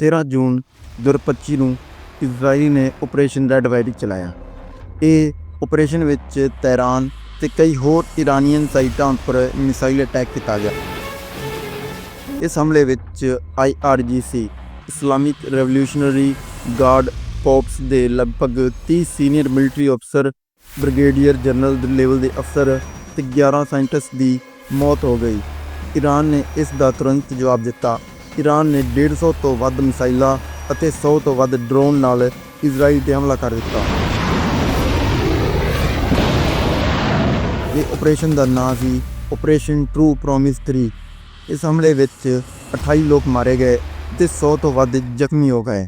13 ਜੂਨ 2025 ਨੂੰ ਇਜ਼ਰਾਈਲ ਨੇ operation red white ਚਲਾਇਆ। ਇਹ ਆਪਰੇਸ਼ਨ ਵਿੱਚ ਤਹਿਰਾਨ ਤੇ ਕਈ ਹੋਰ ਇਰਾਨੀਅਨ ਸਾਈਟਾਂ ਉੱਪਰ ਮਿਸਾਈਲ ਅਟੈਕ ਕੀਤਾ ਗਿਆ। ਇਸ ਹਮਲੇ ਵਿੱਚ ਆਈਆਰਜੀਸੀ ਇਸਲਾਮਿਕ ਰੈਵੋਲੂਸ਼ਨਰੀ ਗਾਰਡ ਪੋਪਸ ਦੇ ਲਗਭਗ 30 ਸੀਨੀਅਰ ਮਿਲਟਰੀ ਅਫਸਰ, ਬ੍ਰਿਗੇਡੀਅਰ ਜਨਰਲ ਦੇ ਲੈਵਲ ਦੇ ਅਫਸਰ ਤੇ 11 ਸਾਇੰਟਿਸਟ ਦੀ ਮੌਤ ਹੋ ਗਈ। ਈਰਾਨ ਨੇ ਇਸ ਦਾ ਤੁਰੰਤ ਜਵਾਬ ਦਿੱਤਾ। ਈਰਾਨ ਨੇ 150 ਤੋਂ ਵੱਧ ਮਿਸਾਈਲਾਂ ਅਤੇ 100 ਤੋਂ ਵੱਧ ਡਰੋਨ ਨਾਲ ਇਜ਼ਰਾਈਲ ਤੇ ਹਮਲਾ ਕਰ ਦਿੱਤਾ। ਇਹ ਆਪਰੇਸ਼ਨ ਦਾ ਨਾਂ ਸੀ ਆਪਰੇਸ਼ਨ ਟਰੂ ਪ੍ਰੋਮਿਸ 3 ਇਸ ਹਮਲੇ ਵਿੱਚ 28 ਲੋਕ ਮਾਰੇ ਗਏ ਤੇ 100 ਤੋਂ ਵੱਧ ਜ਼ਖਮੀ ਹੋ ਗਏ।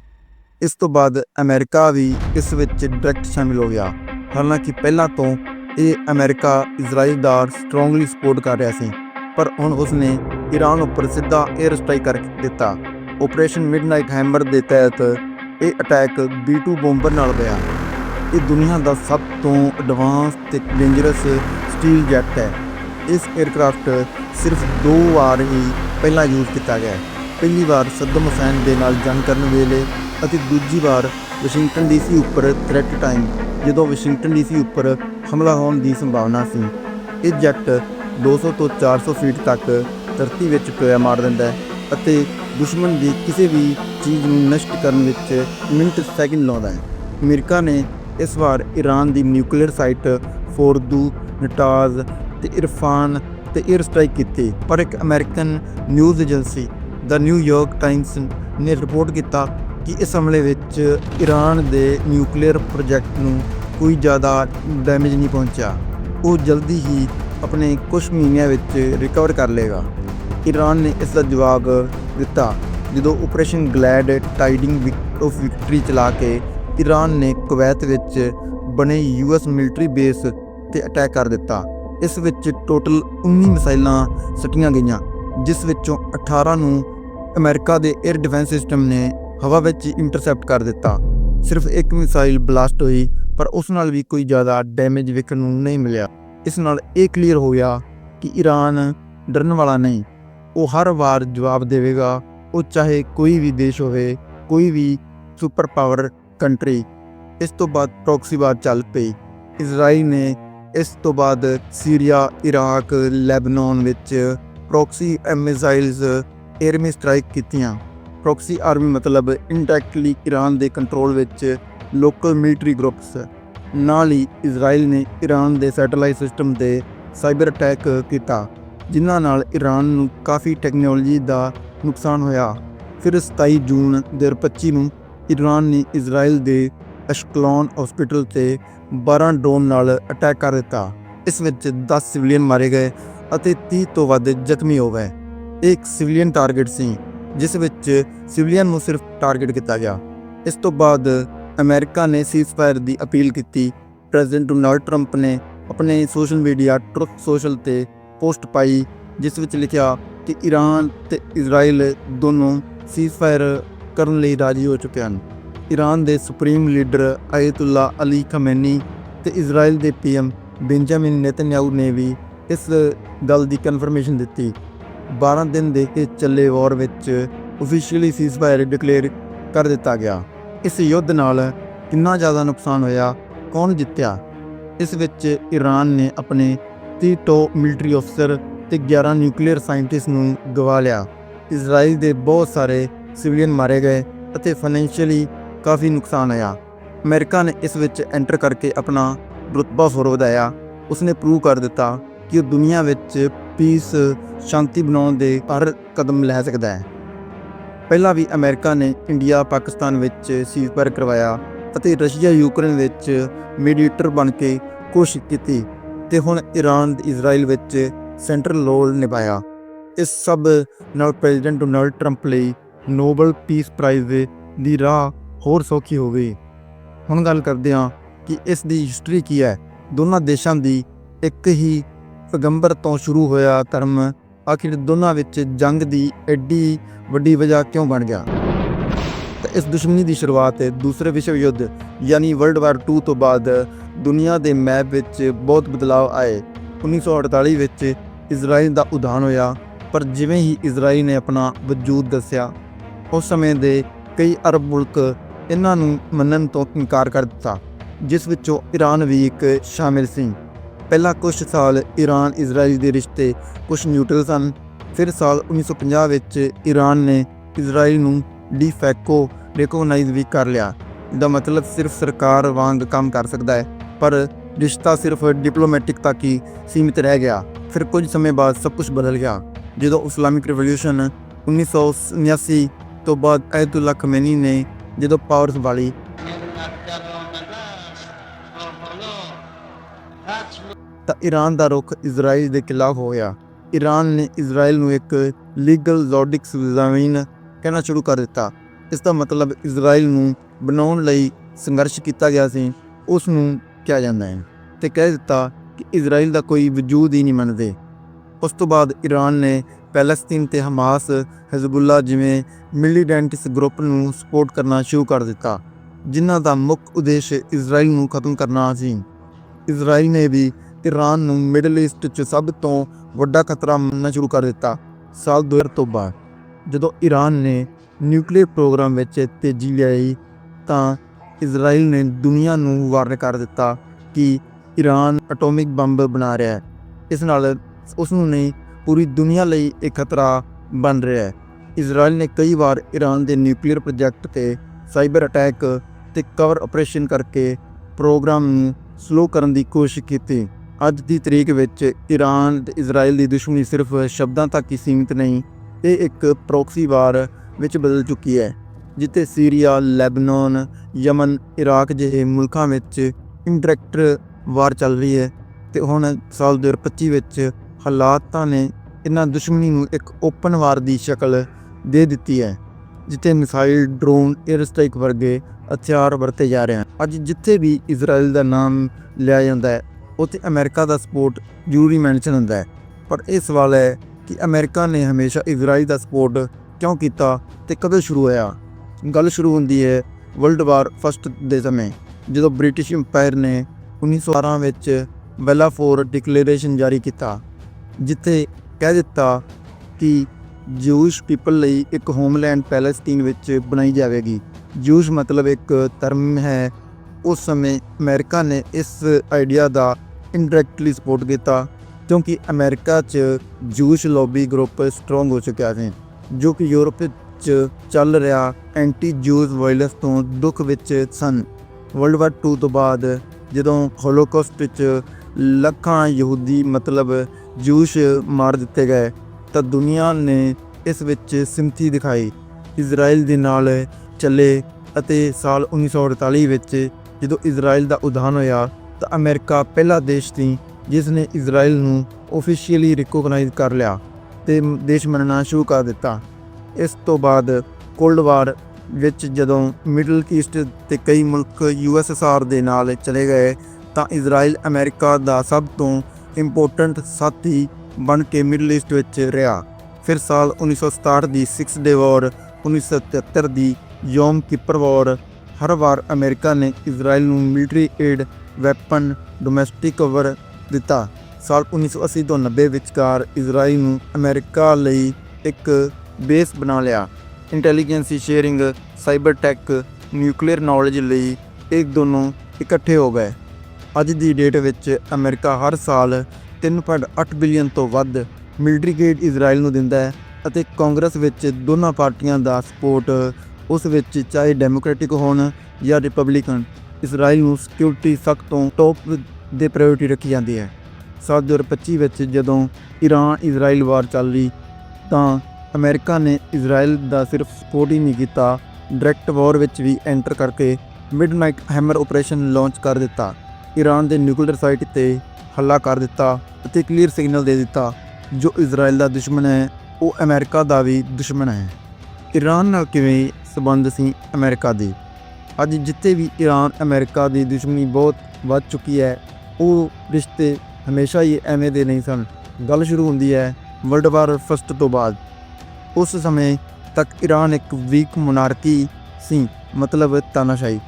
ਇਸ ਤੋਂ ਬਾਅਦ ਅਮਰੀਕਾ ਵੀ ਇਸ ਵਿੱਚ ਡਾਇਰੈਕਟ ਸ਼ਾਮਿਲ ਹੋ ਗਿਆ। ਹਾਲਾਂਕਿ ਪਹਿਲਾਂ ਤੋਂ ਇਹ ਅਮਰੀਕਾ ਇਜ਼ਰਾਈਲ ਦਾ ਸਟਰੋਂਗਲੀ ਸਪੋਰਟ ਕਰ ਰਿਹਾ ਸੀ, ਪਰ ਹੁਣ ਉਸਨੇ ਈਰਾਨ ਉੱਪਰ ਸਿੱਧਾ 에ਅਰ ਸਟ੍ਰਾਈਕ ਕਰ ਦਿੱਤਾ। ਆਪਰੇਸ਼ਨ ਮਿਡਨਾਈਟ ਹੈਮਰ ਦੇ ਤਹਿਤ ਇਹ ਅਟੈਕ B2 ਬੰਬਰ ਨਾਲ ਹੋਇਆ। ਇਹ ਦੁਨੀਆ ਦਾ ਸਭ ਤੋਂ ਐਡਵਾਂਸ ਤੇ ਡੇਂਜਰਸ ਸਟੀਲ ਜੈਟ ਹੈ। ਇਸ 에ਅਰਕ੍ਰਾਫਟ ਸਿਰਫ ਦੋ ਵਾਰ ਹੀ ਪਹਿਲਾਂ ਯੂਜ਼ ਕੀਤਾ ਗਿਆ। ਪਹਿਲੀ ਵਾਰ ਸੱਦਮ ਹੁਸੈਨ ਦੇ ਨਾਲ ਜੰਗ ਕਰਨ ਵੇਲੇ ਅਤੇ ਦੂਜੀ ਵਾਰ ਵਾਸ਼ਿੰਗਟਨ ਡੀਸੀ ਉੱਪਰ ਥ੍ਰੈਟ ਟਾਈਮ ਜਦੋਂ ਵਾਸ਼ਿੰਗਟਨ ਡੀਸੀ ਉੱਪਰ ਹਮਲਾ ਹੋਣ ਦੀ ਸੰਭਾਵਨਾ ਸੀ। ਇਹ ਜੈਟ 200 ਤੋਂ 400 ਫੀਟ ਤੱਕ ਧਰਤੀ ਵਿੱਚ ਟੋਇਆ ਮਾਰ ਦਿੰਦਾ ਹੈ ਅਤੇ ਦੁਸ਼ਮਣ ਦੀ ਕਿਸੇ ਵੀ ਚੀਜ਼ ਨੂੰ ਨਸ਼ਟ ਕਰਨ ਵਿੱਚ ਮਿੰਟ ਸੈਕਿੰਡ ਲਾਉਂਦਾ ਹੈ। ਅਮਰੀਕਾ ਨੇ ਇਸ ਵਾਰ ਈਰਾਨ ਦੀ ਨਿਊਕਲੀਅਰ ਸਾਈਟ ਫੋਰਦੂ, ਨਟਾਜ਼ ਤੇ ਇਰਫਾਨ ਤੇ 에ਅਰ ਸਟ੍ਰਾਈਕ ਕੀਤੀ, ਪਰ ਇੱਕ ਅਮਰੀਕਨ ਨਿਊਜ਼ ਏਜੰਸੀ, ਦਾ ਨਿਊਯਾਰਕ ਟਾਈਮਸ ਨੇ ਰਿਪੋਰਟ ਕੀਤਾ ਕਿ ਇਸ ਹਮਲੇ ਵਿੱਚ ਈਰਾਨ ਦੇ ਨਿਊਕਲੀਅਰ ਪ੍ਰੋਜੈਕਟ ਨੂੰ ਕੋਈ ਜ਼ਿਆਦਾ ਡੈਮੇਜ ਨਹੀਂ ਪਹੁੰਚਿਆ। ਉਹ ਜਲਦੀ ਹੀ ਆਪਣੇ ਕੁਝ ਮਹੀਨਿਆਂ ਵਿੱਚ ਰਿਕਵਰ ਕਰ ਲੇਗਾ ਈਰਾਨ ਨੇ ਇਸ ਦਾ ਜਵਾਬ ਦਿੱਤਾ, ਜਦੋਂ operation glad tiding of victory ਚਲਾ ਕੇ ਈਰਾਨ ਨੇ ਕੁਵੈਤ ਵਿੱਚ ਬਣੇ ਯੂਐਸ ਮਿਲਟਰੀ ਬੇਸ ਤੇ ਅਟੈਕ ਕਰ ਦਿੱਤਾ। ਇਸ ਵਿੱਚ ਟੋਟਲ 19 ਮਿਸਾਈਲਾਂ ਸੱਟੀਆਂ ਗਈਆਂ, ਜਿਸ ਵਿੱਚੋਂ 18 ਨੂੰ ਅਮਰੀਕਾ ਦੇ 에ਅਰ ਡਿਫੈਂਸ ਸਿਸਟਮ ਨੇ ਹਵਾ ਵਿੱਚ ਇੰਟਰਸੈਪਟ ਕਰ ਦਿੱਤਾ। ਸਿਰਫ ਇੱਕ ਮਿਸਾਈਲ ਬਲਾਸਟ ਹੋਈ, ਪਰ ਉਸ ਨਾਲ ਵੀ ਕੋਈ ਜ਼ਿਆਦਾ ਡੈਮੇਜ ਵੇਖਣ ਨੂੰ ਨਹੀਂ ਮਿਲਿਆ। ਇਸ ਨਾਲ ਇਹ ਕਲੀਅਰ ਹੋ ਗਿਆ ਕਿ ਈਰਾਨ ਡਰਨ ਵਾਲਾ ਨਹੀਂ ਉਹ ਹਰ ਵਾਰ ਜਵਾਬ ਦੇਵੇਗਾ। ਉਹ ਚਾਹੇ ਕੋਈ ਵੀ ਦੇਸ਼ ਹੋਵੇ, ਕੋਈ ਵੀ ਸੁਪਰ ਪਾਵਰ ਕੰਟਰੀ ਇਸ ਤੋਂ ਬਾਅਦ ਪ੍ਰੋਕਸੀ ਵਾਰ ਚੱਲ ਪਈ। ਇਜ਼ਰਾਈਲ ਨੇ ਇਸ ਤੋਂ ਬਾਅਦ ਸੀਰੀਆ, ਇਰਾਕ, ਲੈਬਨਾਨ ਵਿੱਚ ਪ੍ਰੋਕਸੀ ਮਿਜ਼ਾਈਲਸ 에ਅਰਮੀ ਸਟ੍ਰਾਈਕ ਕੀਤੀਆਂ। ਪ੍ਰੋਕਸੀ ਆਰਮੀ ਮਤਲਬ ਇਨਡਾਇਰੈਕਟਲੀ ਈਰਾਨ ਦੇ ਕੰਟਰੋਲ ਵਿੱਚ ਲੋਕਲ ਮਿਲਟਰੀ ਗਰੁੱਪਸ ਨਾਲ ਹੀ ਇਜ਼ਰਾਈਲ ਨੇ ਈਰਾਨ ਦੇ ਸੈਟੇਲਾਈਟ ਸਿਸਟਮ ਤੇ ਸਾਈਬਰ ਅਟੈਕ ਕੀਤਾ। ਜਿਨ੍ਹਾਂ ਨਾਲ ਈਰਾਨ ਨੂੰ ਕਾਫੀ ਟੈਕਨੋਲੋਜੀ ਦਾ ਨੁਕਸਾਨ ਹੋਇਆ। ਫਿਰ 27 ਜੂਨ 2025 ਨੂੰ ਈਰਾਨ ਨੇ ਇਜ਼ਰਾਈਲ ਦੇ ਅਸ਼ਕਲੋਨ ਹਸਪੀਟਲ ਤੇ 12 ਡਰੋਨ ਨਾਲ ਅਟੈਕ ਕਰ ਦਿੱਤਾ। ਇਸ ਵਿੱਚ 10 ਸਿਵਲੀਅਨ ਮਾਰੇ ਗਏ ਅਤੇ 30 ਤੋਂ ਵੱਧ ਜ਼ਖਮੀ ਹੋ ਗਏ। ਇਹ ਇੱਕ ਸਿਵਲੀਅਨ ਟਾਰਗੇਟ ਸੀ, ਜਿਸ ਵਿੱਚ ਸਿਵਲੀਅਨ ਨੂੰ ਸਿਰਫ ਟਾਰਗੇਟ ਕੀਤਾ ਗਿਆ। ਇਸ ਤੋਂ ਬਾਅਦ ਅਮਰੀਕਾ ਨੇ ਸੀਜ਼ਫਾਇਰ ਦੀ ਅਪੀਲ ਕੀਤੀ। ਪ੍ਰੈਜ਼ੀਡੈਂਟ ਡੋਨਾਲਡ ਟਰੰਪ ਨੇ ਆਪਣੇ ਸੋਸ਼ਲ ਮੀਡੀਆ ਟਰੁਥ ਸੋਸ਼ਲ ਤੇ ਪੋਸਟ ਪਾਈ, ਜਿਸ ਵਿੱਚ ਲਿਖਿਆ ਕਿ ਈਰਾਨ ਤੇ ਇਜ਼ਰਾਈਲ ਦੋਨੋਂ ਸੀਜ਼ਫਾਇਰ ਕਰਨ ਲਈ ਰਾਜੀ ਹੋ ਚੁੱਕੇ ਹਨ। ਈਰਾਨ ਦੇ supreme leader Ayatollah Ali Khamenei ਤੇ ਇਜ਼ਰਾਈਲ ਦੇ ਪੀਐਮ ਬੈਂਜਾਮਿਨ ਨੇਤਨਯਾਹੂ ਨੇ ਵੀ ਇਸ ਗੱਲ ਦੀ ਕਨਫਰਮੇਸ਼ਨ ਦਿੱਤੀ। 12 ਦਿਨ ਦੇ ਕੇ ਚੱਲੇ ਵਾਰ ਵਿੱਚ ਅਫੀਸ਼ੀਅਲੀ ਸੀਜ਼ਫਾਇਰ ਡਿਕਲੇਅਰ ਕਰ ਦਿੱਤਾ ਗਿਆ। ਇਸ ਯੁੱਧ ਨਾਲ ਕਿੰਨਾ ਜ਼ਿਆਦਾ ਨੁਕਸਾਨ ਹੋਇਆ, ਕੌਣ ਜਿੱਤਿਆ? ਇਸ ਵਿੱਚ ਈਰਾਨ ਨੇ ਆਪਣੇ 30 ਤੋਂ ਮਿਲਟਰੀ ਅਫਸਰ ਤੇ 11 ਨਿਊਕਲੀਅਰ ਸਾਇੰਟਿਸਟ ਨੂੰ ਗਵਾ ਲਿਆ। ਇਜ਼ਰਾਈਲ ਦੇ ਬਹੁਤ ਸਾਰੇ ਸਿਵਲੀਅਨ ਮਾਰੇ ਗਏ ਅਤੇ ਫਾਈਨੈਂਸ਼ੀਅਲੀ ਕਾਫੀ ਨੁਕਸਾਨ ਆਇਆ ਅਮਰੀਕਾ ਨੇ ਇਸ ਵਿੱਚ ਐਂਟਰ ਕਰਕੇ ਆਪਣਾ ਰੁਤਬਾ ਹੋਰ ਵਧਾਇਆ। ਉਸਨੇ ਪ੍ਰੂਵ ਕਰ ਦਿੱਤਾ ਕਿ ਉਹ ਦੁਨੀਆ ਵਿੱਚ ਪੀਸ ਸ਼ਾਂਤੀ ਬਣਾਉਣ ਦੇ ਹਰ ਕਦਮ ਲੈ ਸਕਦਾ ਹੈ। ਪਹਿਲਾਂ ਵੀ ਅਮਰੀਕਾ ਨੇ ਇੰਡੀਆ, ਪਾਕਿਸਤਾਨ ਵਿੱਚ ਸੀਜ਼ਫਾਇਰ ਕਰਵਾਇਆ ਅਤੇ ਰਸ਼ੀਆ ਯੂਕਰੇਨ ਵਿੱਚ ਮੀਡੀਏਟਰ ਬਣ ਕੇ ਕੋਸ਼ਿਸ਼ ਕੀਤੀ। ਤੇ ਹੁਣ ਈਰਾਨ ਇਜ਼ਰਾਈਲ ਵਿੱਚ ਸੈਂਟਰਲ ਰੋਲ ਨਿਭਾਇਆ। ਇਸ ਸਭ ਨਾਲ ਪ੍ਰੈਜ਼ੀਡੈਂਟ ਡੋਨਾਲਡ ਟਰੰਪ ਲਈ ਨੋਬਲ ਪੀਸ ਪ੍ਰਾਈਜ਼ ਦੀ ਰਾਹ ਹੋਰ ਸੌਖੀ ਹੋ ਗਈ। ਹੁਣ ਗੱਲ ਕਰਦੇ ਹਾਂ ਕਿ ਇਸ ਦੀ ਹਿਸਟਰੀ ਕੀ ਹੈ। ਦੋਨਾਂ ਦੇਸ਼ਾਂ ਦੀ ਇੱਕ ਹੀ ਪੈਗੰਬਰ ਤੋਂ ਸ਼ੁਰੂ ਹੋਇਆ ਧਰਮ। ਆਖਿਰ ਦੋਨਾਂ ਵਿੱਚ ਜੰਗ ਦੀ ਐਡੀ ਵੱਡੀ ਵਜ੍ਹਾ ਕਿਉਂ ਬਣ ਗਿਆ? ਇਸ ਦੁਸ਼ਮਣੀ ਦੀ ਸ਼ੁਰੂਆਤ ਦੂਸਰੇ ਵਿਸ਼ਵ ਯੁੱਧ, ਯਾਨੀ ਵਰਲਡ ਵਾਰ 2 ਤੋਂ ਬਾਅਦ ਦੁਨੀਆ ਦੇ ਮੈਪ ਵਿੱਚ ਬਹੁਤ ਬਦਲਾਅ ਆਏ। 1948 ਵਿੱਚ ਇਜ਼ਰਾਈਲ ਦਾ ਉਦਾਨ ਹੋਇਆ, ਪਰ ਜਿਵੇਂ ਹੀ ਇਜ਼ਰਾਈਲ ਨੇ ਆਪਣਾ ਵਜੂਦ ਦੱਸਿਆ, ਉਸ ਸਮੇਂ ਦੇ ਕਈ ਅਰਬ ਮੁਲਕ ਇਹਨਾਂ ਨੂੰ ਮੰਨਣ ਤੋਂ ਇਨਕਾਰ ਕਰ ਦਿੱਤਾ, ਜਿਸ ਵਿੱਚੋਂ ਈਰਾਨ ਵੀ ਇੱਕ ਸ਼ਾਮਿਲ ਸੀ। ਪਹਿਲਾਂ ਕੁਝ ਸਾਲ ਈਰਾਨ ਇਜ਼ਰਾਈਲ ਦੇ ਰਿਸ਼ਤੇ ਕੁਝ ਨਿਊਟਰਲ ਸਨ, ਫਿਰ ਸਾਲ 1950 ਵਿੱਚ ਈਰਾਨ ਨੇ ਇਜ਼ਰਾਈਲ ਨੂੰ ਡੀ ਫੈਕੋ ਰਿਕੋਗਨਾਈਜ਼ ਵੀ ਕਰ ਲਿਆ। ਦਾ ਮਤਲਬ ਸਿਰਫ ਸਰਕਾਰ ਵਾਂਗ ਕੰਮ ਕਰ ਸਕਦਾ ਹੈ, ਪਰ ਰਿਸ਼ਤਾ ਸਿਰਫ ਡਿਪਲੋਮੈਟਿਕ ਤੱਕ ਹੀ ਸੀਮਿਤ ਰਹਿ ਗਿਆ। ਫਿਰ ਕੁਝ ਸਮੇਂ ਬਾਅਦ ਸਭ ਕੁਝ ਬਦਲ ਗਿਆ। ਜਦੋਂ ਇਸਲਾਮਿਕ ਰਿਵੋਲੂਸ਼ਨ 1979 ਤੋਂ ਬਾਅਦ ਅਯਤੁੱਲਾ ਖਮੇਨੀ ਨੇ ਜਦੋਂ ਪਾਵਰ ਸੰਭਾਲੀ ਤਾਂ ਈਰਾਨ ਦਾ ਰੁਖ ਇਜ਼ਰਾਈਲ ਦੇ ਖਿਲਾਫ ਹੋਇਆ। ਈਰਾਨ ਨੇ ਇਜ਼ਰਾਈਲ ਨੂੰ ਇੱਕ ਲੀਗਲ ਜ਼ੋਡਿਕਸ ਜ਼ਮੀਨ ਕਹਿਣਾ ਸ਼ੁਰੂ ਕਰ ਦਿੱਤਾ। ਇਸ ਦਾ ਮਤਲਬ ਇਜ਼ਰਾਈਲ ਨੂੰ ਬਣਾਉਣ ਲਈ ਸੰਘਰਸ਼ ਕੀਤਾ ਗਿਆ ਸੀ ਉਸ ਨੂੰ ਕਿਹਾ ਜਾਂਦਾ ਹੈ ਤੇ ਕਹਿ ਦਿੱਤਾ ਕਿ ਇਜ਼ਰਾਈਲ ਦਾ ਕੋਈ ਵਜੂਦ ਹੀ ਨਹੀਂ ਮੰਨਦੇ। ਉਸ ਤੋਂ ਬਾਅਦ ਈਰਾਨ ਨੇ ਪੈਲਸਤੀਨ ਤੇ ਹਮਾਸ, ਹਜ਼ਬੁੱਲਾ ਜਿਵੇਂ ਮਿਲੀਟੈਂਟਸ ਗਰੁੱਪ ਨੂੰ ਸਪੋਰਟ ਕਰਨਾ ਸ਼ੁਰੂ ਕਰ ਦਿੱਤਾ, ਜਿਨ੍ਹਾਂ ਦਾ ਮੁੱਖ ਉਦੇਸ਼ ਇਜ਼ਰਾਈਲ ਨੂੰ ਖਤਮ ਕਰਨਾ ਸੀ। ਇਜ਼ਰਾਈਲ ਨੇ ਵੀ ਈਰਾਨ ਨੂੰ ਮਿਡਲ ਈਸਟ 'ਚ ਸਭ ਤੋਂ ਵੱਡਾ ਖਤਰਾ ਮੰਨਣਾ ਸ਼ੁਰੂ ਕਰ ਦਿੱਤਾ, ਸਾਲ 2000 ਤੋਂ ਬਾਅਦ, ਜਦੋਂ ਈਰਾਨ ਨੇ ਨਿਊਕਲੀਅਰ ਪ੍ਰੋਗਰਾਮ ਵਿੱਚ ਤੇਜ਼ੀ ਲਿਆਈ ਤਾਂ ਇਜ਼ਰਾਈਲ ਨੇ ਦੁਨੀਆ ਨੂੰ ਵਾਰਨ ਕਰ ਦਿੱਤਾ ਕਿ ਈਰਾਨ ਐਟੋਮਿਕ ਬੰਬ ਬਣਾ ਰਿਹਾ ਹੈ। ਇਸ ਨਾਲ ਉਸ ਨੂੰ ਨਹੀਂ, ਪੂਰੀ ਦੁਨੀਆ ਲਈ ਇੱਕ ਖਤਰਾ ਬਣ ਰਿਹਾ ਹੈ। ਇਜ਼ਰਾਈਲ ਨੇ ਕਈ ਵਾਰ ਈਰਾਨ ਦੇ ਨਿਊਕਲੀਅਰ ਪ੍ਰੋਜੈਕਟ ਤੇ ਸਾਈਬਰ ਅਟੈਕ ਤੇ ਕਵਰ ਆਪਰੇਸ਼ਨ ਕਰਕੇ ਪ੍ਰੋਗਰਾਮ ਨੂੰ ਸਲੋ ਕਰਨ ਦੀ ਕੋਸ਼ਿਸ਼ ਕੀਤੀ। ਅੱਜ ਦੀ ਤਰੀਕ ਵਿੱਚ ਈਰਾਨ ਤੇ ਇਜ਼ਰਾਈਲ ਦੀ ਦੁਸ਼ਮਣੀ ਸਿਰਫ ਸ਼ਬਦਾਂ ਤੱਕ ਹੀ ਸੀਮਿਤ ਨਹੀਂ, ਇਹ ਇੱਕ ਪ੍ਰੋਕਸੀ ਵਾਰ ਵਿੱਚ ਬਦਲ ਚੁੱਕੀ ਹੈ, ਜਿੱਥੇ ਸੀਰੀਆ, ਲੈਬਨਾਨ, ਯਮਨ, ਇਰਾਕ ਜਿਹੇ ਮੁਲਕਾਂ ਵਿੱਚ ਇੰਡਾਇਰੈਕਟ ਵਾਰ ਚੱਲ ਰਹੀ ਹੈ ਤੇ ਹੁਣ ਸਾਲ 2025 ਵਿੱਚ ਹਾਲਾਤਾਂ ਨੇ ਇਹਨਾਂ ਦੁਸ਼ਮਣੀ ਨੂੰ ਇੱਕ ਓਪਨ ਵਾਰ ਦੀ ਸ਼ਕਲ ਦੇ ਦਿੱਤੀ ਹੈ, ਜਿੱਥੇ ਮਿਸਾਈਲ ਡਰੋਨ 에ਅਰ ਸਟ੍ਰਾਈਕ ਵਰਗੇ ਹਥਿਆਰ ਵਰਤੇ ਜਾ ਰਹੇ ਹਨ। ਅੱਜ ਜਿੱਥੇ ਵੀ ਇਜ਼ਰਾਈਲ ਦਾ ਨਾਮ ਲਿਆ ਜਾਂਦਾ ਹੈ, ਉੱਥੇ ਅਮਰੀਕਾ ਦਾ ਸਪੋਰਟ ਜ਼ਰੂਰੀ ਮੈਂਸ਼ਨ ਹੁੰਦਾ ਹੈ। ਪਰ ਇਹ ਸਵਾਲ ਹੈ ਕਿ ਅਮਰੀਕਾ ਨੇ ਹਮੇਸ਼ਾ ਇਜ਼ਰਾਈਲ ਦਾ ਸਪੋਰਟ ਕਿਉਂ ਕੀਤਾ ਤੇ ਕਦੋਂ ਸ਼ੁਰੂ ਹੋਇਆ? ਗੱਲ ਸ਼ੁਰੂ ਹੁੰਦੀ ਹੈ ਵਰਲਡ ਵਾਰ ਫਸਟ ਦੇ ਸਮੇਂ, ਜਦੋਂ ਬ੍ਰਿਟਿਸ਼ ਇੰਪਾਇਰ ਨੇ 1912 ਵਿੱਚ ਬੈਲਾਫੋਰ ਡਿਕਲੇਰੇਸ਼ਨ ਜਾਰੀ ਕੀਤਾ, ਜਿੱਥੇ ਕਹਿ ਦਿੱਤਾ ਕਿ ਜੂਸ਼ ਪੀਪਲ ਲਈ ਇੱਕ ਹੋਮਲੈਂਡ ਪੈਲਸਤੀਨ ਵਿੱਚ ਬਣਾਈ ਜਾਵੇਗੀ। ਜੂਸ਼ ਮਤਲਬ ਇੱਕ ਧਰਮ ਹੈ। ਉਸ ਸਮੇਂ ਅਮਰੀਕਾ ਨੇ ਇਸ ਆਈਡੀਆ ਦਾ ਇਨਡਾਇਰੈਕਟਲੀ ਸਪੋਰਟ ਕੀਤਾ, ਕਿਉਂਕਿ ਅਮਰੀਕਾ 'ਚ ਜੂਸ਼ ਲੌਬੀ ਗਰੁੱਪ ਸਟਰੋਂਗ ਹੋ ਚੁੱਕਿਆ ਸੀ। ਜੋ ਕਿ ਯੂਰਪ 'ਚ ਚੱਲ ਰਿਹਾ ਐਂਟੀ ਜੂਜ਼ ਵਾਇਲੈਂਸ ਤੋਂ ਦੁੱਖ ਵਿੱਚ ਸਨ। ਵਰਲਡ ਵਾਰ 2 ਤੋਂ ਬਾਅਦ ਜਦੋਂ ਹੋਲੋਕਾਸਟ ਵਿੱਚ ਲੱਖਾਂ ਯਹੂਦੀ ਮਤਲਬ ਜੂਸ਼ ਮਾਰ ਦਿੱਤੇ ਗਏ, ਤਾਂ ਦੁਨੀਆ ਨੇ ਇਸ ਵਿੱਚ ਸਿਮਤੀ ਦਿਖਾਈ। ਇਜ਼ਰਾਈਲ ਦੇ ਨਾਲ ਚੱਲੇ ਅਤੇ ਸਾਲ 1948 ਵਿੱਚ ਜਦੋਂ ਇਜ਼ਰਾਈਲ ਦਾ ਉਦਾਨ ਹੋਇਆ, ਤਾਂ ਅਮਰੀਕਾ ਪਹਿਲਾ ਦੇਸ਼ ਸੀ ਜਿਸ ਨੇ ਇਜ਼ਰਾਈਲ ਨੂੰ ਆਫੀਸ਼ੀਅਲੀ ਰਿਕੋਗਨਾਈਜ਼ ਕਰ ਲਿਆ। ਤੇ ਦੇਸ਼ ਮੰਨਣਾ ਸ਼ੁਰੂ ਕਰ ਦਿੱਤਾ। ਇਸ ਤੋਂ ਬਾਅਦ ਕੋਲਡ ਵਾਰ ਵਿੱਚ ਜਦੋਂ ਮਿਡਲ ਈਸਟ ਤੇ ਕਈ ਮੁਲਕ ਯੂਐਸਐਸਆਰ ਦੇ ਨਾਲ ਚਲੇ ਗਏ, ਤਾਂ ਇਜ਼ਰਾਈਲ ਅਮਰੀਕਾ ਦਾ ਸਭ ਤੋਂ ਇੰਪੋਰਟੈਂਟ ਸਾਥੀ ਬਣ ਕੇ ਮਿਡਲ ਈਸਟ ਵਿੱਚ ਰਿਹਾ। ਫਿਰ ਸਾਲ 1967 ਦੀ 6 ਡੇ ਵਾਰ 1973 ਦੀ ਯੋਮ ਕਿਪਰ ਵਾਰ, ਹਰ ਵਾਰ ਅਮਰੀਕਾ ਨੇ ਇਜ਼ਰਾਈਲ ਨੂੰ military aid weapon domestic cover ਦਿੱਤਾ। ਸਾਲ 1980 ਤੋਂ 90 ਵਿਚਕਾਰ ਇਜ਼ਰਾਈਲ ਨੂੰ ਅਮਰੀਕਾ ਲਈ ਇੱਕ ਬੇਸ ਬਣਾ ਲਿਆ। Intelligence sharing, cyber tech, nuclear knowledge ਲਈ ਇਹ ਦੋਨੋਂ ਇਕੱਠੇ ਹੋ ਗਏ। ਅੱਜ ਦੀ ਡੇਟ ਵਿੱਚ ਅਮਰੀਕਾ ਹਰ ਸਾਲ 3.8 ਬਿਲੀਅਨ ਤੋਂ ਵੱਧ ਮਿਲਟਰੀ ਗੇਡ ਇਜ਼ਰਾਈਲ ਨੂੰ ਦਿੰਦਾ ਹੈ ਅਤੇ ਕਾਂਗਰਸ ਵਿੱਚ ਦੋਨਾਂ ਪਾਰਟੀਆਂ ਦਾ ਸਪੋਰਟ ਉਸ ਵਿੱਚ, ਚਾਹੇ ਡੈਮੋਕ੍ਰੈਟਿਕ ਹੋਣ ਜਾਂ ਰਿਪਬਲਿਕਨ, ਇਜ਼ਰਾਈਲ ਨੂੰ ਸਿਕਿਉਰਿਟੀ ਸਖਤ ਤੋਂ ਟੌਪ ਦੇ ਪ੍ਰਾਇੋਰਟੀ ਰੱਖੀ ਜਾਂਦੀ ਹੈ। 2025 ਵਿੱਚ ਜਦੋਂ ਈਰਾਨ ਇਜ਼ਰਾਈਲ ਵਾਰ ਚੱਲ ਰਹੀ, ਤਾਂ ਅਮਰੀਕਾ ਨੇ ਇਜ਼ਰਾਈਲ ਦਾ ਸਿਰਫ ਸਪੋਰਟ ਹੀ ਨਹੀਂ ਕੀਤਾ। ਡਾਇਰੈਕਟ ਵਾਰ ਵਿੱਚ ਵੀ ਐਂਟਰ ਕਰਕੇ ਮਿਡਨਾਈਟ ਹੈਮਰ ਆਪਰੇਸ਼ਨ ਲਾਂਚ ਕਰ ਦਿੱਤਾ। ਈਰਾਨ ਦੇ ਨਿਊਕਲੀਅਰ ਸਾਈਟ ਤੇ ਹੱਲਾ ਕਰ ਦਿੱਤਾ ਅਤੇ ਕਲੀਅਰ ਸਿਗਨਲ ਦੇ ਦਿੱਤਾ। ਜੋ ਇਜ਼ਰਾਈਲ ਦਾ ਦੁਸ਼ਮਣ ਹੈ, ਉਹ ਅਮਰੀਕਾ ਦਾ ਵੀ ਦੁਸ਼ਮਣ ਹੈ। ਈਰਾਨ ਨਾਲ ਕਿਵੇਂ ਸਬੰਧ ਸੀ ਅਮਰੀਕਾ ਦੇ? ਅੱਜ ਜਿੱਥੇ ਵੀ ਈਰਾਨ ਅਮਰੀਕਾ ਦੀ ਦੁਸ਼ਮਣੀ ਬਹੁਤ ਵੱਧ ਚੁੱਕੀ ਹੈ, ਉਹ ਰਿਸ਼ਤੇ ਹਮੇਸ਼ਾ ਹੀ ਐਵੇਂ ਦੇ ਨਹੀਂ ਸਨ। ਗੱਲ ਸ਼ੁਰੂ ਹੁੰਦੀ ਹੈ ਵਰਲਡ ਵਾਰ ਫਸਟ ਤੋਂ ਬਾਅਦ। ਉਸ ਸਮੇਂ ਤੱਕ ਈਰਾਨ ਇੱਕ ਵੀਕ ਮੋਨਾਰਕੀ ਸੀ, ਮਤਲਬ ਤਾਨਾਸ਼ਾਹੀ।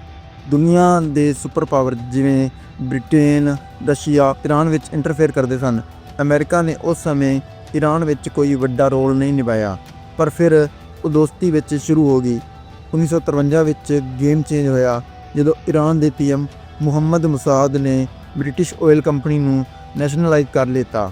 ਦੁਨੀਆ ਦੇ ਸੁਪਰ ਪਾਵਰ ਜਿਵੇਂ ਬ੍ਰਿਟੇਨ, ਰਸ਼ੀਆ ਈਰਾਨ ਵਿੱਚ ਇੰਟਰਫੇਅਰ ਕਰਦੇ ਸਨ। ਅਮਰੀਕਾ ਨੇ ਉਸ ਸਮੇਂ ਈਰਾਨ ਵਿੱਚ ਕੋਈ ਵੱਡਾ ਰੋਲ ਨਹੀਂ ਨਿਭਾਇਆ, ਪਰ ਫਿਰ ਉਹ ਦੋਸਤੀ ਵਿੱਚ ਸ਼ੁਰੂ ਹੋ ਗਈ। 1953 ਵਿੱਚ ਗੇਮ ਚੇਂਜ ਹੋਇਆ, ਜਦੋਂ ਈਰਾਨ ਦੇ ਪੀਐਮ ਮੁਹੰਮਦ ਮੁਸਾਦ ਨੇ ਬ੍ਰਿਟਿਸ਼ ਆਇਲ ਕੰਪਨੀ ਨੂੰ ਨੈਸ਼ਨਲਾਈਜ਼ ਕਰ ਲਿੱਤਾ।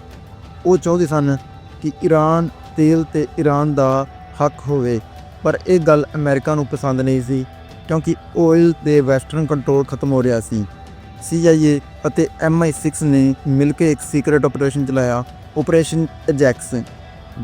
ਉਹ ਚਾਹੁੰਦੇ ਸਨ ਕਿ ਈਰਾਨ ਤੇਲ ਤੇ ਈਰਾਨ ਦਾ ਹੱਕ ਹੋਵੇ, ਪਰ ਇਹ ਗੱਲ ਅਮਰੀਕਾ ਨੂੰ ਪਸੰਦ ਨਹੀਂ ਸੀ, ਕਿਉਂਕਿ ਆਇਲ ਤੇ ਵੈਸਟਰਨ ਕੰਟਰੋਲ ਖਤਮ ਹੋ ਰਿਹਾ ਸੀ। CIA ਅਤੇ MI6 ਨੇ ਮਿਲ ਕੇ ਇੱਕ ਸੀਕ੍ਰੀਟ ਆਪਰੇਸ਼ਨ ਚਲਾਇਆ ਆਪਰੇਸ਼ਨ ਅਜੈਕਸ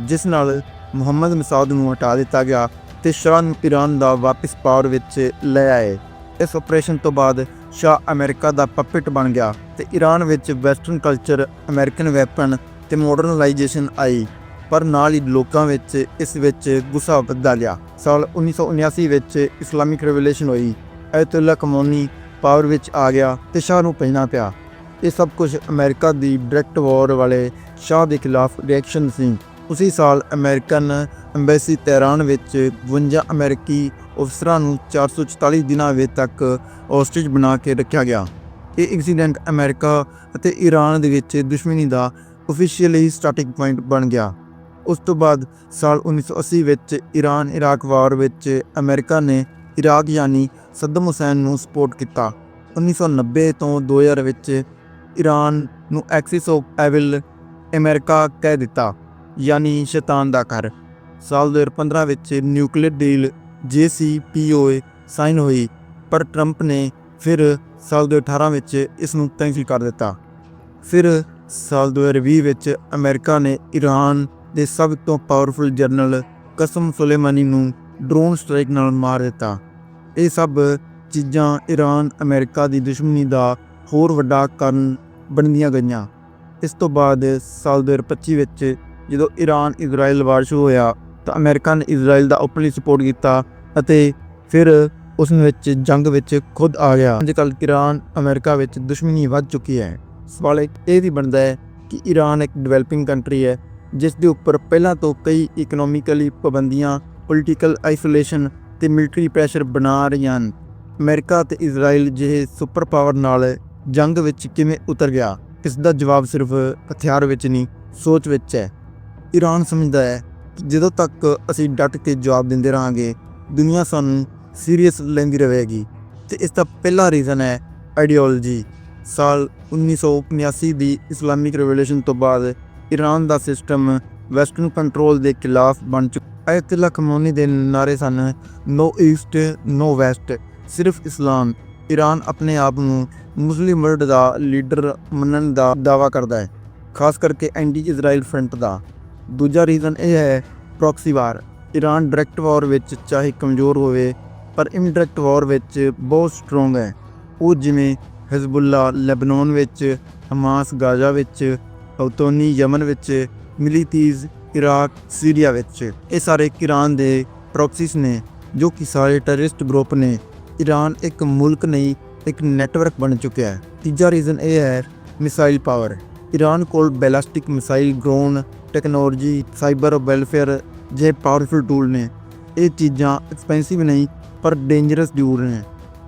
ਜਿਸ ਨਾਲ ਮੁਹੰਮਦ ਮਸਾਦ ਨੂੰ ਹਟਾ ਦਿੱਤਾ ਗਿਆ ਤੇ ਸ਼ਾਹ ਨੂੰ ਈਰਾਨ ਦਾ ਵਾਪਸ ਪਾਵਰ ਵਿੱਚ ਲੈ ਆਏ। ਇਸ ਆਪਰੇਸ਼ਨ ਤੋਂ ਬਾਅਦ ਸ਼ਾਹ ਅਮਰੀਕਾ ਦਾ ਪਪਟ ਬਣ ਗਿਆ ਤੇ ਈਰਾਨ ਵਿੱਚ ਵੈਸਟਰਨ ਕਲਚਰ ਅਮਰੀਕਨ ਵੈਪਨ ਤੇ ਮਾਡਰਨਾਈਜੇਸ਼ਨ ਆਈ। ਪਰ ਨਾਲ ਹੀ ਲੋਕਾਂ ਵਿੱਚ ਇਸ ਵਿੱਚ ਗੁੱਸਾ ਵੱਧਦਾ ਗਿਆ। ਸਾਲ 1979 ਵਿੱਚ ਇਸਲਾਮਿਕ ਰੈਵੋਲੂਸ਼ਨ ਹੋਈ। ਅਯਤੁੱਲਾ ਕਮੋਨੀ ਪਾਵਰ ਵਿੱਚ ਆ ਗਿਆ ਤੇ ਸ਼ਾਹ ਨੂੰ ਪੈਣਾ ਪਿਆ। ਇਹ ਸਭ ਕੁਝ ਅਮਰੀਕਾ ਦੀ ਡਾਇਰੈਕਟ ਵਾਰ ਵਾਲੇ ਸ਼ਾਹ ਦੇ ਖਿਲਾਫ ਰਿਐਕਸ਼ਨ ਸੀ। ਉਸੇ ਸਾਲ ਅਮਰੀਕਨ ਐਮਬੈਸੀ ਤਹਿਰਾਨ ਵਿੱਚ 52 ਅਮਰੀਕੀ ਅਫਸਰਾਂ ਨੂੰ 444 ਦਿਨਾਂ ਵੇ ਤੱਕ ਹੌਸਟੇਜ ਬਣਾ ਕੇ ਰੱਖਿਆ ਗਿਆ। ਇਹ ਇਨਸੀਡੈਂਟ ਅਮਰੀਕਾ ਅਤੇ ਈਰਾਨ ਦੇ ਵਿੱਚ ਦੁਸ਼ਮਣੀ ਦਾ ਅਫੀਸ਼ੀਅਲੀ ਸਟਾਰਟਿੰਗ ਪੁਆਇੰਟ ਬਣ ਗਿਆ। ਉਸ ਤੋਂ ਬਾਅਦ ਸਾਲ 1980 ਵਿੱਚ ਈਰਾਨ ਇਰਾਕ ਵਾਰ ਵਿੱਚ ਅਮਰੀਕਾ ਨੇ ਇਰਾਕ ਯਾਨੀ ਸੱਦਮ ਹੁਸੈਨ ਨੂੰ ਸਪੋਰਟ ਕੀਤਾ। 1990 ਤੋਂ 2000 ਵਿੱਚ ਈਰਾਨ ਨੂੰ ਐਕਸਿਸ ਆਫ ਐਵਿਲ ਅਮਰੀਕਾ ਕਹਿ ਦਿੱਤਾ, ਯਾਨੀ ਸ਼ੈਤਾਨ ਦਾ ਘਰ। ਸਾਲ 2015 ਵਿੱਚ ਨਿਊਕਲੀਅਰ ਡੀਲ JCPOA ਸਾਈਨ ਹੋਈ, ਪਰ ਟਰੰਪ ਨੇ ਫਿਰ ਸਾਲ 2018 ਵਿੱਚ ਇਸ ਨੂੰ ਕੈਂਸਲ ਕਰ ਦਿੱਤਾ। ਫਿਰ ਸਾਲ 2020 ਵਿੱਚ ਅਮਰੀਕਾ ਨੇ ਈਰਾਨ ਦੇ ਸਭ ਤੋਂ ਪਾਵਰਫੁਲ ਜਨਰਲ ਕਸਮ ਸੁਲੇਮਾਨੀ ਨੂੰ ਡਰੋਨ ਸਟ੍ਰਾਈਕ ਨਾਲ ਮਾਰ ਦਿੱਤਾ। ਇਹ ਸਭ ਚੀਜ਼ਾਂ ਈਰਾਨ ਅਮਰੀਕਾ ਦੀ ਦੁਸ਼ਮਣੀ ਦਾ ਹੋਰ ਵੱਡਾ ਕਾਰਨ ਬਣਦੀਆਂ ਗਈਆਂ। ਇਸ ਤੋਂ ਬਾਅਦ ਸਾਲ 2025 ਵਿੱਚ ਜਦੋਂ ਈਰਾਨ ਇਜ਼ਰਾਈਲ ਵਾਰ ਸ਼ੁਰੂ ਹੋਇਆ ਤਾਂ ਅਮਰੀਕਾ ਨੇ ਇਜ਼ਰਾਈਲ ਦਾ ਓਪਨਲੀ ਸਪੋਰਟ ਕੀਤਾ ਅਤੇ ਫਿਰ ਉਸ ਵਿੱਚ ਜੰਗ ਵਿੱਚ ਖੁਦ ਆ ਗਿਆ। ਅੱਜ ਕੱਲ੍ਹ ਈਰਾਨ ਅਮਰੀਕਾ ਵਿੱਚ ਦੁਸ਼ਮਣੀ ਵੱਧ ਚੁੱਕੀ ਹੈ। ਸਵਾਲ ਇਹ ਵੀ ਬਣਦਾ ਹੈ ਕਿ ਈਰਾਨ ਇੱਕ ਡਿਵੈਲਪਿੰਗ ਕੰਟਰੀ ਹੈ, ਜਿਸ ਦੇ ਉੱਪਰ ਪਹਿਲਾਂ ਤੋਂ ਕਈ ਇਕਨੋਮਿਕਲੀ ਪਾਬੰਦੀਆਂ ਪੋਲੀਟੀਕਲ ਆਈਸੋਲੇਸ਼ਨ ਤੇ ਮਿਲਟਰੀ ਪ੍ਰੈਸ਼ਰ ਬਣਾ ਰਹੀਆਂ ਹਨ। ਅਮਰੀਕਾ ਤੇ ਇਜ਼ਰਾਈਲ ਜਿਹੇ ਸੁਪਰ ਪਾਵਰ ਨਾਲ ਜੰਗ ਵਿੱਚ ਕਿਵੇਂ ਉਤਰ ਗਿਆ ਇਸ ਦਾ ਜਵਾਬ ਸਿਰਫ ਹਥਿਆਰ ਵਿੱਚ ਨਹੀਂ, ਸੋਚ ਵਿੱਚ ਹੈ। ਈਰਾਨ ਸਮਝਦਾ ਹੈ ਜਦੋਂ ਤੱਕ ਅਸੀਂ ਡਟ ਕੇ ਜਵਾਬ ਦਿੰਦੇ ਰਹਾਂਗੇ, ਦੁਨੀਆ ਸਾਨੂੰ ਸੀਰੀਅਸ ਲੈਂਦੀ ਰਹੇਗੀ। ਤੇ ਇਸ ਦਾ ਪਹਿਲਾ ਰੀਜ਼ਨ ਹੈ ਆਈਡੀਓਲੋਜੀ ਸਾਲ 1979 ਦੀ ਇਸਲਾਮਿਕ ਰੈਵੋਲੂਸ਼ਨ ਤੋਂ ਬਾਅਦ ਈਰਾਨ ਦਾ ਸਿਸਟਮ ਵੈਸਟਰਨ ਕੰਟਰੋਲ ਦੇ ਖਿਲਾਫ ਬਣ ਚੁੱਕਾ ਅਯਤੁੱਲਾ ਖਮੋਨੀ ਦੇ ਨਾਰੇ ਸਨ ਨੋ ਈਸਟ ਨੋ ਵੈਸਟ ਸਿਰਫ ਇਸਲਾਮ ਈਰਾਨ ਆਪਣੇ ਆਪ ਨੂੰ ਮੁਸਲਿਮ ਵਰਲਡ ਦਾ ਲੀਡਰ ਮੰਨਣ ਦਾ ਦਾਵਾ ਕਰਦਾ ਹੈ। ਖਾਸ ਕਰਕੇ ਐਂਟੀ ਇਜ਼ਰਾਈਲ ਫਰੰਟ ਦਾ। ਦੂਜਾ ਰੀਜ਼ਨ ਇਹ ਹੈ proxy war Iran direct war ਵਿੱਚ ਚਾਹੇ ਕਮਜ਼ੋਰ ਹੋਵੇ, ਪਰ ਇਨਡਾਇਰੈਕਟ ਵਾਰ ਵਿੱਚ ਬਹੁਤ ਸਟਰੋਂਗ ਹੈ। ਉਹ ਜਿਵੇਂ ਹਿਜ਼ਬੁੱਲਾ ਲੈਬਨਾਨ ਵਿੱਚ ਹਮਾਸ ਗਾਜ਼ਾ ਵਿੱਚ ਹੌਤੋਨੀ ਯਮਨ ਵਿੱਚ ਮਿਲੀਤੀਜ਼ ਇਰਾਕ ਸੀਰੀਆ ਵਿੱਚ। ਇਹ ਸਾਰੇ ਈਰਾਨ ਦੇ ਪ੍ਰੋਕਸੀਸ ਨੇ, ਜੋ ਕਿ ਸਾਰੇ ਟੈਰਰਿਸਟ ਗਰੁੱਪ ਨੇ। ਈਰਾਨ ਇੱਕ ਮੁਲਕ ਨਹੀਂ, ਇੱਕ ਨੈਟਵਰਕ ਬਣ ਚੁੱਕਿਆ ਹੈ। ਤੀਜਾ ਰੀਜ਼ਨ ਇਹ ਹੈ ਮਿਸਾਈਲ ਪਾਵਰ ਈਰਾਨ ਕੋਲ ballistic missile drone technology cyber warfare ਜੇ ਪਾਵਰਫੁਲ ਟੂਲ ਨੇ। ਇਹ ਚੀਜ਼ਾਂ ਐਕਸਪੈਂਸਿਵ ਨਹੀਂ, ਪਰ ਡੇਂਜਰਸ ਜ਼ਰੂਰ ਨੇ।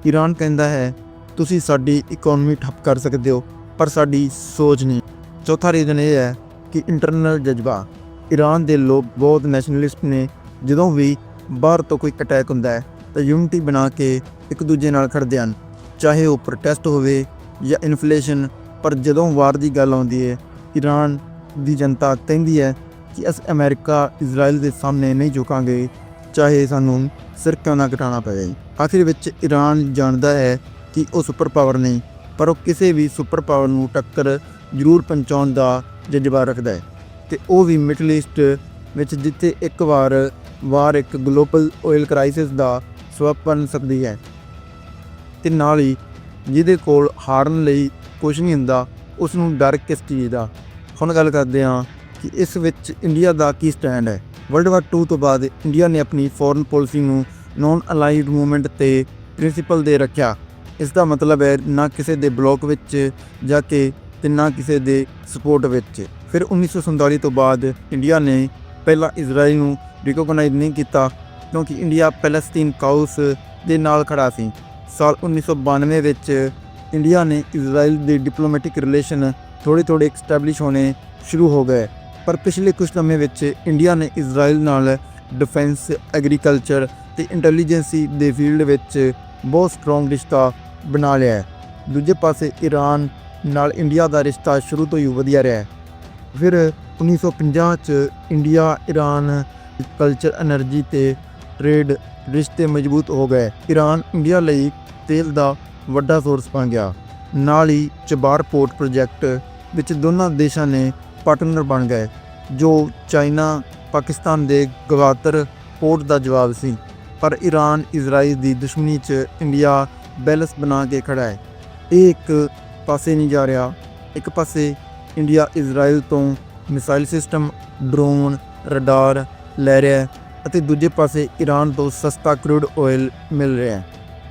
ਈਰਾਨ ਕਹਿੰਦਾ ਹੈ, ਤੁਸੀਂ ਸਾਡੀ ਇਕਨੋਮੀ ਠੱਪ ਕਰ ਸਕਦੇ ਹੋ, ਪਰ ਸਾਡੀ ਸੋਚ ਨਹੀਂ। ਚੌਥਾ ਰੀਜ਼ਨ ਇਹ ਹੈ ਕਿ ਇੰਟਰਨਲ ਜਜ਼ਬਾ। ਈਰਾਨ ਦੇ ਲੋਕ ਬਹੁਤ ਨੈਸ਼ਨਲਿਸਟ ਨੇ। ਜਦੋਂ ਵੀ ਬਾਹਰ ਤੋਂ ਕੋਈ ਅਟੈਕ ਹੁੰਦਾ ਹੈ, ਤਾਂ ਯੂਨਿਟੀ ਬਣਾ ਕੇ ਇੱਕ ਦੂਜੇ ਨਾਲ ਖੜਦੇ ਹਨ। ਚਾਹੇ ਉਹ ਪ੍ਰੋਟੈਸਟ ਹੋਵੇ ਜਾਂ ਇਨਫਲੇਸ਼ਨ ਪਰ ਜਦੋਂ ਵਾਰ ਦੀ ਗੱਲ ਆਉਂਦੀ ਹੈ ਈਰਾਨ ਦੀ ਜਨਤਾ ਕਹਿੰਦੀ ਹੈ ਕਿ ਅਸੀਂ ਅਮਰੀਕਾ, ਇਜ਼ਰਾਈਲ ਦੇ ਸਾਹਮਣੇ ਨਹੀਂ ਝੁਕਾਂਗੇ, ਚਾਹੇ ਸਾਨੂੰ ਸਿਰ ਕਿਉਂ ਨਾ ਘਟਾਉਣਾ ਪਵੇ। ਆਖਿਰ ਵਿੱਚ ਈਰਾਨ ਜਾਣਦਾ ਹੈ ਕਿ ਉਹ ਸੁਪਰ ਪਾਵਰ ਨਹੀਂ, ਪਰ ਉਹ ਕਿਸੇ ਵੀ ਸੁਪਰ ਪਾਵਰ ਨੂੰ ਟੱਕਰ ਜ਼ਰੂਰ ਪਹੁੰਚਾਉਣ ਦਾ ਜਜ਼ਬਾ ਰੱਖਦਾ ਹੈ। ਤੇ ਉਹ ਵੀ ਮਿਡਲ ਈਸਟ ਵਿੱਚ ਜਿੱਥੇ ਇੱਕ ਵਾਰ ਵਾਰ ਇੱਕ ਗਲੋਬਲ ਆਇਲ ਕ੍ਰਾਈਸਿਸ ਦਾ ਸਬਬ ਬਣ ਸਕਦੀ ਹੈ। ਤੇ ਨਾਲ ਹੀ ਜਿਹਦੇ ਕੋਲ ਹਾਰਨ ਲਈ ਕੁਝ ਨਹੀਂ ਹੁੰਦਾ ਉਸ ਨੂੰ ਡਰ ਕਿਸ ਚੀਜ਼ ਦਾ? ਹੁਣ ਗੱਲ ਕਰਦੇ ਹਾਂ ਕਿ ਇਸ ਵਿੱਚ ਇੰਡੀਆ ਦਾ ਕੀ ਸਟੈਂਡ ਹੈ। ਵਰਲਡ ਵਾਰ 2 ਤੋਂ ਬਾਅਦ ਇੰਡੀਆ ਨੇ ਆਪਣੀ ਫੋਰਨ ਪਾਲਿਸੀ ਨੂੰ ਨੌਨ ਅਲਾਈਡ ਮੂਵਮੈਂਟ ਤੇ ਪ੍ਰਿੰਸੀਪਲ ਦੇ ਰੱਖਿਆ। ਇਸ ਦਾ ਮਤਲਬ ਹੈ ਨਾ ਕਿਸੇ ਦੇ ਬਲੌਕ ਵਿੱਚ ਜਾ ਕੇ ਤੇ ਨਾ ਕਿਸੇ ਦੇ ਸਪੋਰਟ ਵਿੱਚ। ਫਿਰ 1947 ਤੋਂ ਬਾਅਦ ਇੰਡੀਆ ਨੇ ਪਹਿਲਾਂ ਇਜ਼ਰਾਈਲ ਨੂੰ ਰਿਕੋਗਨਾਈਜ਼ ਨਹੀਂ ਕੀਤਾ ਕਿਉਂਕਿ ਇੰਡੀਆ ਪੈਲਸਤੀਨ ਕਾਊਸ ਦੇ ਨਾਲ ਖੜਾ ਸੀ। ਸਾਲ 1992 ਵਿੱਚ ਇੰਡੀਆ ਨੇ ਇਜ਼ਰਾਈਲ के ਡਿਪਲੋਮੈਟਿਕ ਰਿਲੇਸ਼ਨ ਥੋੜੇ ਥੋੜੇ ਐਸਟੈਬਲਿਸ਼ ਹੋਣੇ ਸ਼ੁਰੂ ਹੋ ਗਏ। ਪਰ ਪਿਛਲੇ ਕੁਝ ਸਮੇਂ ਵਿੱਚ ਇੰਡੀਆ ਨੇ ਇਜ਼ਰਾਈਲ ਨਾਲ ਡਿਫੈਂਸ ਐਗਰੀਕਲਚਰ ਤੇ ਇੰਟੈਲੀਜੈਂਸੀ ਦੇ ਫੀਲਡ ਵਿੱਚ ਬਹੁਤ ਸਟਰੋਂਗ ਰਿਸ਼ਤਾ ਬਣਾ ਲਿਆ ਹੈ। ਦੂਜੇ ਪਾਸੇ ਈਰਾਨ ਨਾਲ ਇੰਡੀਆ ਦਾ ਰਿਸ਼ਤਾ ਸ਼ੁਰੂ ਤੋਂ ਹੀ ਵਧੀਆ ਰਿਹਾ ਫਿਰ 1950 ਚ ਇੰਡੀਆ ਈਰਾਨ ਕਲਚਰ એનર્ਜੀ ਤੇ ਟ੍ਰੇਡ ਰਿਸ਼ਤੇ ਮਜ਼ਬੂਤ ਹੋ ਗਏ। ਈਰਾਨ ਇੰਡੀਆ ਲਈ ਤੇਲ ਦਾ ਵੱਡਾ ਸੋਰਸ ਬਣ ਗਿਆ। ਨਾਲ ਹੀ ਚਬਾਰ ਪੋਰਟ ਪ੍ਰੋਜੈਕਟ ਵਿੱਚ ਦੋਨਾਂ ਦੇਸ਼ਾਂ ਨੇ ਪਾਰਟਨਰ ਬਣ ਗਏ, ਜੋ ਚਾਈਨਾ, ਪਾਕਿਸਤਾਨ ਦੇ ਗਵਾਤਰ ਪੋਰਟ ਦਾ ਜਵਾਬ ਸੀ। ਪਰ ਈਰਾਨ ਇਜ਼ਰਾਈਲ ਦੀ ਦੁਸ਼ਮਣੀ 'ਚ ਇੰਡੀਆ ਬੈਲੈਂਸ ਬਣਾ ਕੇ ਖੜਾ ਹੈ। ਇਹ ਇੱਕ ਪਾਸੇ ਨਹੀਂ ਜਾ ਰਿਹਾ, ਇੱਕ ਪਾਸੇ ਇੰਡੀਆ ਇਜ਼ਰਾਈਲ ਤੋਂ ਮਿਸਾਈਲ ਸਿਸਟਮ, ਡਰੋਨ, ਰਡਾਰ ਲੈ ਰਿਹਾ ਅਤੇ ਦੂਜੇ ਪਾਸੇ ਈਰਾਨ ਤੋਂ ਸਸਤਾ ਕਰੂਡ ਆਇਲ ਮਿਲ ਰਿਹਾ ਹੈ।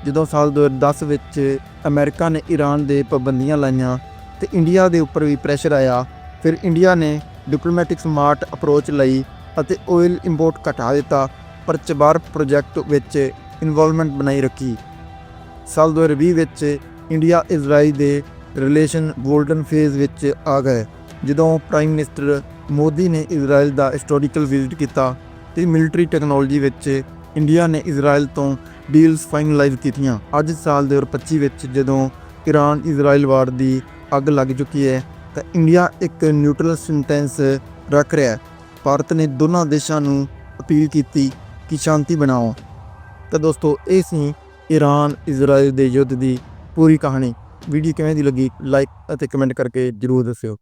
ਜਦੋਂ ਸਾਲ 2010 ਵਿੱਚ ਅਮਰੀਕਾ ਨੇ ਈਰਾਨ ਦੇ ਪਾਬੰਦੀਆਂ ਲਾਈਆਂ ਤੇ ਇੰਡੀਆ ਦੇ ਉੱਪਰ ਵੀ ਪ੍ਰੈਸ਼ਰ ਆਇਆ, ਫਿਰ ਇੰਡੀਆ ਨੇ ਡਿਪਲੋਮੈਟਿਕ ਸਮਾਰਟ ਅਪਰੋਚ ਲਈ ਅਤੇ ਆਇਲ ਇੰਪੋਰਟ ਘਟਾ ਦਿੱਤਾ, ਪਰ ਚਬਾਰ ਪ੍ਰੋਜੈਕਟ ਵਿੱਚ ਇਨਵੋਲਵਮੈਂਟ ਬਣਾਈ ਰੱਖੀ। ਸਾਲ 2020 ਵਿੱਚ ਇੰਡੀਆ ਇਜ਼ਰਾਈਲ ਦੇ ਰਿਲੇਸ਼ਨ ਗੋਲਡਨ ਫੇਜ਼ ਵਿੱਚ ਆ ਗਏ, ਜਦੋਂ ਪ੍ਰਾਈਮ ਮਿਨਿਸਟਰ ਮੋਦੀ ਨੇ ਇਜ਼ਰਾਈਲ ਦਾ ਹਿਸਟੋਰੀਕਲ ਵਿਜ਼ਿਟ ਕੀਤਾ ਤੇ ਮਿਲਟਰੀ ਟੈਕਨੋਲੋਜੀ ਵਿੱਚ ਇੰਡੀਆ ਨੇ ਇਜ਼ਰਾਈਲ ਤੋਂ ਡੀਲਸ ਫਾਈਨਲਾਈਜ਼ ਕੀਤੀਆਂ। ਅੱਜ ਸਾਲ 2025 ਵਿੱਚ ਜਦੋਂ ਈਰਾਨ ਇਜ਼ਰਾਈਲ ਵਾਰ ਦੀ ਅੱਗ ਲੱਗ ਚੁੱਕੀ ਹੈ, ਤਾਂ ਇੰਡੀਆ ਇੱਕ ਨਿਊਟਰਲ ਸੈਂਟੈਂਸ ਰੱਖ ਰਿਹਾ ਹੈ। ਭਾਰਤ ਨੇ ਦੋਨਾਂ ਦੇਸ਼ਾਂ ਨੂੰ ਅਪੀਲ ਕੀਤੀ ਕਿ ਸ਼ਾਂਤੀ ਬਣਾਓ। ਤਾਂ ਦੋਸਤੋ, ਇਹ ਸੀ ਈਰਾਨ ਇਜ਼ਰਾਈਲ ਦੇ ਯੁੱਧ ਦੀ ਪੂਰੀ ਕਹਾਣੀ। ਵੀਡੀਓ ਕਿਵੇਂ ਦੀ ਲੱਗੀ, ਲਾਈਕ ਅਤੇ ਕਮੈਂਟ ਕਰਕੇ ਜਰੂਰ ਦੱਸਿਓ।